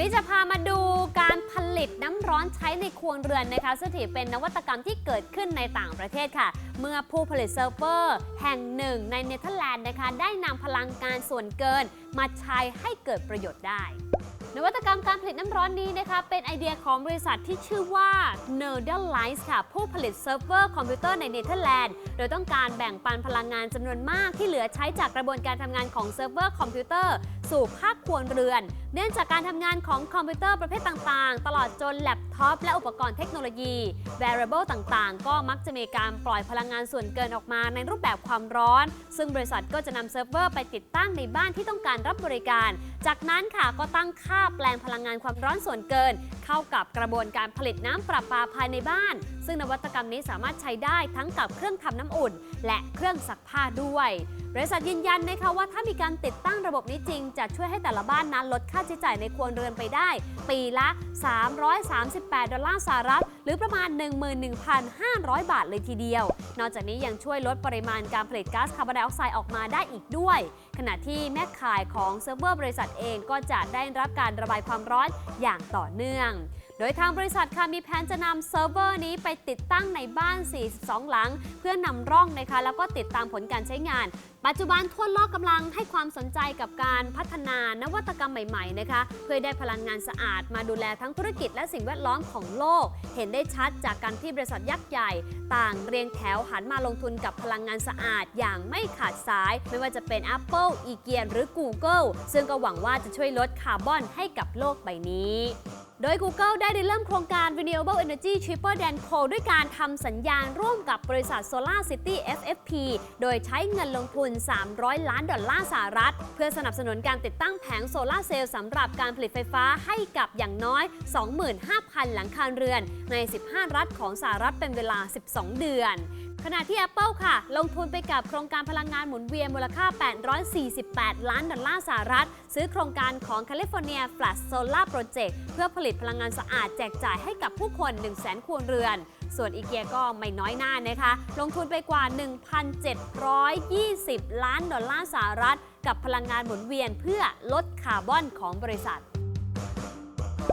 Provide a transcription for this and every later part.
วันนี้จะพามาดูการผลิตน้ำร้อนใช้ในครัวเรือนนะคะซึ่งถือเป็นนวัตกรรมที่เกิดขึ้นในต่างประเทศค่ะ เมื่อผู้ผลิตเซิร์ฟเวอร์แห่งหนึ่งในเนเธอร์แลนด์นะคะ ได้นำพลังงานส่วนเกิน มาใช้ให้เกิดประโยชน์ได้ นวัตกรรมการผลิตน้ำร้อนนี้นะคะ เป็นไอเดียของบริษัทที่ชื่อว่า n e r d e l i g h t ค่ะ ผู้ผลิตเซิร์ฟเวอร์คอมพิวเตอร์ในเนเธอร์แลนด์ โดยต้องการแบ่งปันพลังงานจำนวนมากที่เหลือใช้จากกระบวนการทำงานของเซิร์ฟเวอร์คอมพิวเตอร์ สู่ภาคครัวเรือน เนื่องจากการทำงานของคอมพิวเตอร์ประเภทต่างๆ ตลอดจนแล็ปท็อปและอุปกรณ์เทคโนโลยี variable ต่างๆ ก็มักจะมีการปล่อยพลังงานส่วนเกินออกมาในรูปแบบความร้อน ซึ่งบริษัทก็จะนำเซิร์ฟเวอร์ไปติดตั้งในบ้านที่ต้องการรับบริการ จากนั้นค่ะก็ตั้งค่าแปลงพลังงานความร้อนส่วนเกิน เข้ากับกระบวนการผลิตน้ำประปาภายในบ้าน ซึ่งนวัตกรรมนี้สามารถใช้ได้ทั้งกับเครื่องทำน้ำอุ่น และเครื่องซักผ้าด้วย บริษัทยืนยันนะคะว่าถ้ามีการติดตั้งระบบนี้จริงจะช่วยให้แต่ละบ้านนั้นลดค่าใช้จ่ายในครัวเรือนไปได้ ปีละ 338 ดอลลาร์สหรัฐ หรือประมาณ 11,500 บาทเลยทีเดียว นอกจากนี้ยังช่วยลดปริมาณการผลิตก๊าซคาร์บอนไดออกไซด์ออกมาได้อีกด้วย ขณะที่แม่ขายของเซิร์ฟเวอร์บริษัทเองก็จะได้รับการระบายความร้อนอย่างต่อเนื่อง โดยทางบริษัทค่ะมีแผนจะนำเซิร์ฟเวอร์นี้ไปติดตั้งในบ้าน 42 หลัง เพื่อนำร่องนะคะแล้วก็ติดตามผลการใช้งาน ปัจจุบันทั่วโลกกำลังให้ความสนใจกับการพัฒนานวัตกรรมใหม่ๆนะคะเพื่อได้พลังงานสะอาด มาดูแลทั้งธุรกิจและสิ่งแวดล้อมของโลก เห็นได้ชัดจากการที่บริษัทยักษ์ใหญ่ ต่างเรียงแถวหันมาลงทุนกับพลังงานสะอาดอย่างไม่ขาดสาย ไม่ว่าจะเป็น Apple, i k e a หรือ Google ซึ่งก็หวังว่าจะช่วยลดคาร์บอนให้กับโลกใบนี้ โดย Google ได้เริ่มโครงการ Renewable Energy Cheaper Than Coal ด้วยการทำสัญญาณร่วมกับบริษัท Solar City FFP โดยใช้เงินลงทุน 300 ล้านดอลลาร์สหรัฐ เพื่อสนับสนุนการติดตั้งแผงโซลาเซลล์สำหรับการผลิตไฟฟ้าให้กับอย่างน้อย 25,000 หลังคาเรือน ใน 15 รัฐของสหรัฐเป็นเวลา 12 เดือน ขณะที่ Apple ค่ะ ลงทุนไปกับโครงการพลังงานหมุนเวียนมูลค่า 848 ล้านดอลลาร์สหรัฐ ซื้อโครงการของ California Flash Solar Project เพื่อผลิตพลังงานสะอาดแจกจ่ายให้กับผู้คน 100,000ครัวเรือน ส่วนอีเกียก็ไม่น้อยหน้านะคะ ลงทุนไปกว่า 1,720 ล้านดอลลาร์สหรัฐ กับพลังงานหมุนเวียนเพื่อลดคาร์บอนของบริษัท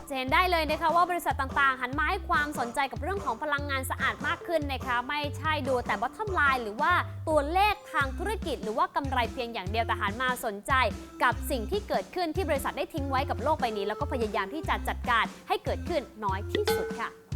จะเห็นได้เลยนะคะว่าบริษัทต่างๆ หันมาให้ความสนใจกับเรื่องของพลังงานสะอาดมากขึ้นนะคะไม่ใช่ดูแต่ bottom line หรือว่าตัวเลขทางธุรกิจ หรือว่ากำไรเพียงอย่างเดียวแต่หันมาสนใจ กับสิ่งที่เกิดขึ้นที่บริษัทได้ทิ้งไว้กับโลกใบนี้ แล้วก็พยายามที่จะจัดการให้เกิดขึ้นน้อยที่สุดค่ะ